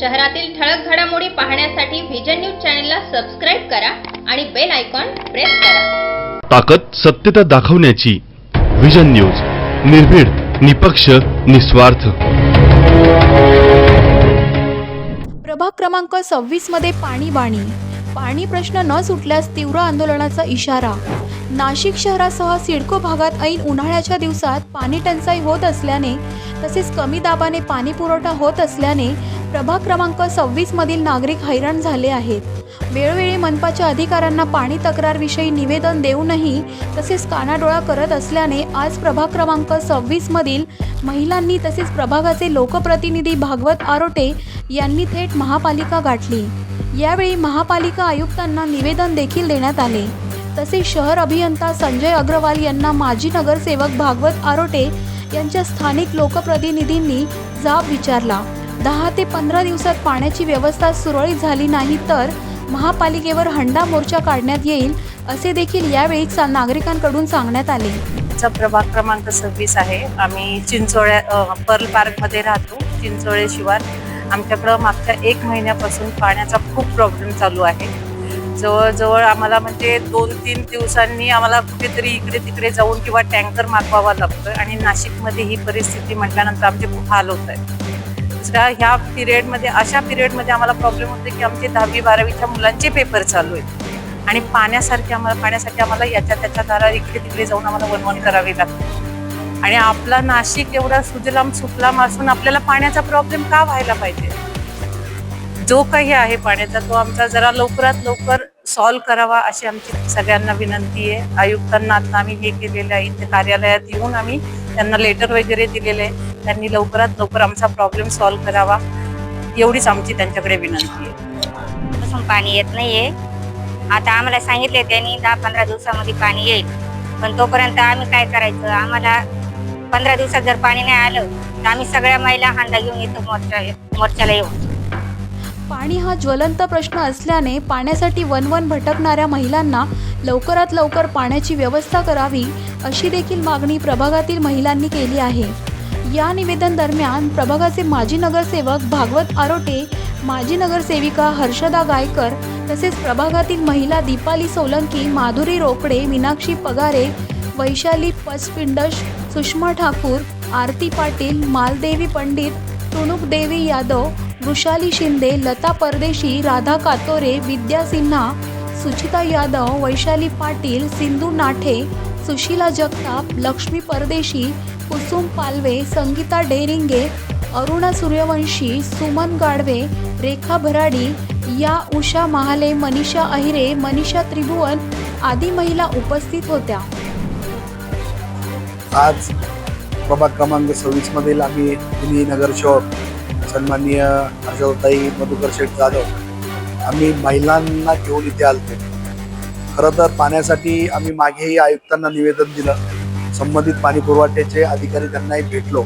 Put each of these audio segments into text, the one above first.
शहरातील ठळक घडामोडी पाहण्यासाठी व्हिजन न्यूज चॅनलला सबस्क्राईब करा आणि बेल आयकॉन प्रेस करा. ताकद सत्यता दाखवण्याची विजन न्यूज निर्भीड निपक्ष निस्वार्थ. प्रभाग क्रमांक सव्वीसमध्ये पाणी बाणी. पाणी प्रश्न न सुटल्यास तीव्र आंदोलनाचा इशारा. नाशिक शहरासह सिडको भागात ऐन उन्हाळ्याच्या दिवसात पाणी टंचाई होत असल्याने तसेच कमी दाबाने पाणी पुरवठा होत असल्याने प्रभाग क्रमांक सव्वीस मधील नागरिक हैराण झाले आहेत. वेळोवेळी मनपाच्या अधिकाऱ्यांना पाणी तक्रारविषयी निवेदन देऊनही तसेच कानाडोळा करत असल्याने आज प्रभाग क्रमांक सव्वीस मधील महिलांनी तसेच प्रभागाचे लोकप्रतिनिधी भागवत आरोटे यांनी थेट महापालिका गाठली. यावेळी महापालिका आयुक्तांना निवेदन देखील देण्यात आले. तसेच शहर अभियंता संजय अग्रवाल यांना माजी नगरसेवक भागवत आरोटे यांच्या स्थानिक लोकप्रतिनिधींनी जाब विचारला. दहा ते पंधरा दिवसात पाण्याची व्यवस्था सुरळीत झाली नाही तर महापालिकेवर हंडा मोर्चा काढण्यात येईल असे देखील यावेळी सा- नागरिकांकडून सांगण्यात आले. आमचा प्रभाग क्रमांक सव्वीस आहे. आम्ही चिंचोळ्या पर्ल पार्कमध्ये राहतो. चिंचोळे शिवार आमच्याकडं मागच्या एक महिन्यापासून पाण्याचा खूप प्रॉब्लेम चालू आहे. जवळजवळ आम्हाला म्हणजे दोन तीन दिवसांनी आम्हाला कुठेतरी इकडे तिकडे जाऊन किंवा टँकर मागवावा लागतोय आणि नाशिकमध्ये ही परिस्थिती म्हटल्यानंतर आमचे खूप हाल होत आहेत. दुसऱ्या ह्या पिरियडमध्ये अशा पिरियडमध्ये आम्हाला प्रॉब्लेम होते की आमचे दहावी बारावीच्या मुलांचे पेपर चालू आहेत. आणि पाण्यासारखे आम्हाला पाण्यासाठी आम्हाला याच्या त्याच्या दारा इकडे तिकडे जाऊन आम्हाला वनवण करावी लागते. आणि आपला नाशिक एवढा सुजलाम सुफलाम असून आपल्याला पाण्याचा प्रॉब्लेम का व्हायला पाहिजे? जो काही आहे पाण्याचा तो आमचा जरा लवकरात लवकर सॉल्व करावा अशी आमची सगळ्यांना विनंती आहे. आयुक्तांना आता आम्ही हे केलेलं आहे. इथे कार्यालयात येऊन आम्ही त्यांना लेटर वगैरे दिलेले आहे. त्यांनी लवकरात लवकर आमचा प्रॉब्लेम सॉल्व्ह करावा एवढीच आमची त्यांच्याकडे विनंती आहे. पासून पाणी येत नाहीये. आता आम्हाला सांगितले त्यांनी दहा पंधरा दिवसामध्ये पाणी येईल. पण तोपर्यंत आम्ही काय करायचं? आम्हाला पंधरा दिवसात जर पाणी नाही आलं तर आम्ही सगळ्या महिला हांडा घेऊन इथं मोर्चा मोर्चाला येऊ पाणी हा ज्वलंत प्रश्न असल्याने पाण्यासाठी वनवन भटकणाऱ्या महिलांना लवकरात लवकर पाण्याची व्यवस्था करावी अशी देखील मागणी प्रभागातील महिलांनी केली आहे. या निवेदन दरम्यान प्रभागाचे माजी नगरसेवक भागवत आरोटे माजी नगरसेविका हर्षदा गायकर तसेच प्रभागातील महिला दीपाली सोलंकी माधुरी रोकडे मीनाक्षी पगारे वैशाली पचपिंडश सुषमा ठाकूर आरती पाटील मालदेवी पंडित टुणूक देवी यादव वृषाली शिंदे लता परदेशी राधा कातोरे विद्या सिन्हा सुचिता यादव वैशाली पाटील सिंधू नाठे सुशीला जगताप लक्ष्मी परदेशी कुसुम पालवे संगीता डेरिंगे अरुणा सूर्यवंशी सुमन गाडवे रेखा भराडी या उषा महाले मनीषा अहिरे मनीषा त्रिभुवन आदी महिला उपस्थित होत्या. आज प्रभाग क्रमांक सव्वीस मधील आम्ही तिन्ही नगरसेवक सन्माननीय अजवताई मधुकर शेठ जाधव आम्ही महिलांना घेऊन इथे आलते. खरं तर पाण्यासाठी आम्ही मागेही आयुक्तांना निवेदन दिलं. संबंधित पाणी पुरवठ्याचे अधिकारी त्यांनाही भेटलो.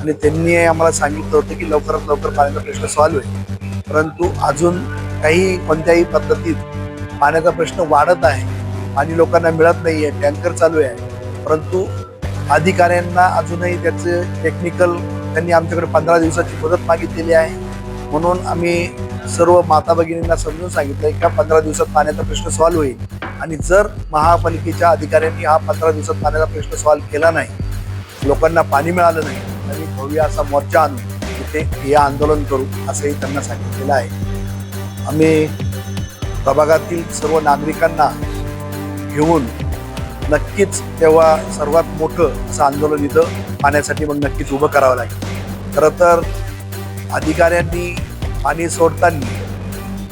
आणि त्यांनी आम्हाला सांगितलं होतं की लवकरात लवकर पाण्याचा प्रश्न सॉल्व्ह होईल. परंतु अजून काही कोणत्याही पद्धतीत पाण्याचा प्रश्न वाढत आहे पाणी लोकांना मिळत नाही आहे टँकर चालू आहे. परंतु अधिकाऱ्यांना अजूनही त्याचे टेक्निकल त्यांनी आमच्याकडे पंधरा दिवसाची मदत मागितलेली आहे. म्हणून आम्ही सर्व माता भगिनींना समजून सांगितलं की पंधरा दिवसात पाण्याचा प्रश्न सॉल्व्ह होईल. आणि जर महापालिकेच्या अधिकाऱ्यांनी हा पंधरा दिवसात पाण्याचा प्रश्न सॉल्व्ह केला नाही लोकांना पाणी मिळालं नाही तरी भव्य असा मोर्चा आणून तिथे हे आंदोलन करू असंही त्यांना सांगितलेलं आहे. आम्ही प्रभागातील सर्व नागरिकांना घेऊन नक्कीच तेव्हा सर्वात मोठं असं आंदोलन इथं पाण्यासाठी मग नक्कीच उभं करावं लागेल. खरं तर अधिकाऱ्यांनी पाणी सोडताना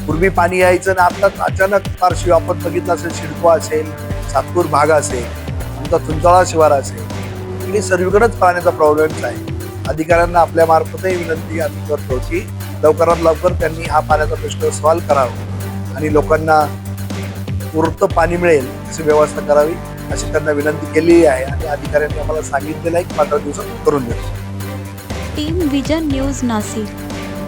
पूर्वी पाणी यायचं ना आता अचानक फार आपण बघितलं असेल शिडको असेल सातपूर भाग असेल आमचा तुंचाळा शिवार असेल इकडे सर्वीकडेच पाण्याचा प्रॉब्लेम्स आहे. अधिकाऱ्यांना आपल्या मार्फतही विनंती आम्ही करतो की लवकरात लवकर त्यांनी हा पाण्याचा प्रश्न सॉल्व्ह करावा आणि लोकांना पुरतं पाणी मिळेल अशी व्यवस्था करावी अशी त्यांना विनंती केलेली आहे आणि अधिकाऱ्यांनी आम्हाला सांगितलेलं आहे की पंधरा दिवसात करून देतो टीम विजन न्यूज नाशिक.